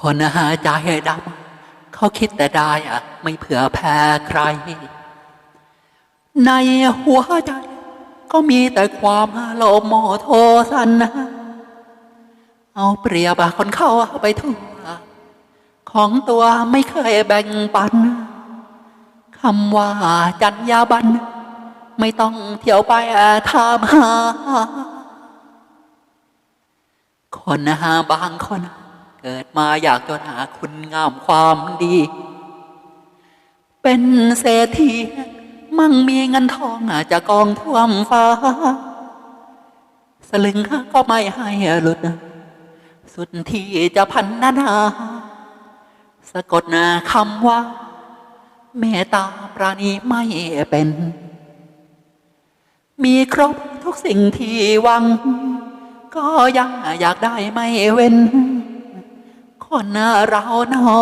คนหาใจดำเขาคิดแต่ได้อะไม่เผื่อแพ้ใคร ในหัวใจ ก็มีแต่ความโลภโมโทสันนะเอาเปรียบคนเข้าไปทั่วของตัวไม่เคยแบ่งปันคำว่าจัญญาบัน ไม่ต้องเที่ยวไปถามหา คนหาบางคน เกิดมาอยากจนหาคุณงามความดี เป็นเศรษฐีมั่งมีเงินทองอาจจะกองท่วมฟ้า สลึงก็ไม่ให้หลุด สุดที่จะพันนานา สะกดคำว่า เมตตาปราณีไม่เป็น มีครบทุกสิ่งที่วัง ก็ยังอยากได้ไม่เว้น คนเราหนอ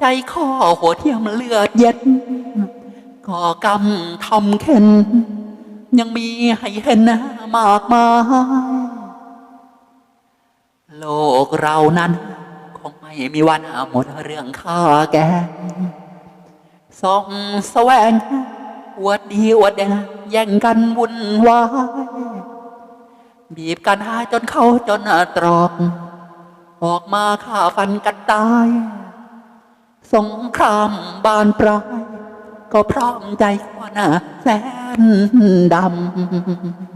ใจข้อหัวเทียมเลือดเย็ดก็กำทำเข็น ยังมีให้เห็นมากมาย โลกเรานั้น คงไม่มีวันหมดเรื่องข้าแกงส่องแสวงอวดดีอวดแดงแย่งกันวุ่นวายบีบกันหาจนเขาจนตรอก ออกมาฆ่าฟันกันตาย สงครามบานปลาย ก็พร้อมใจคนแสนดำ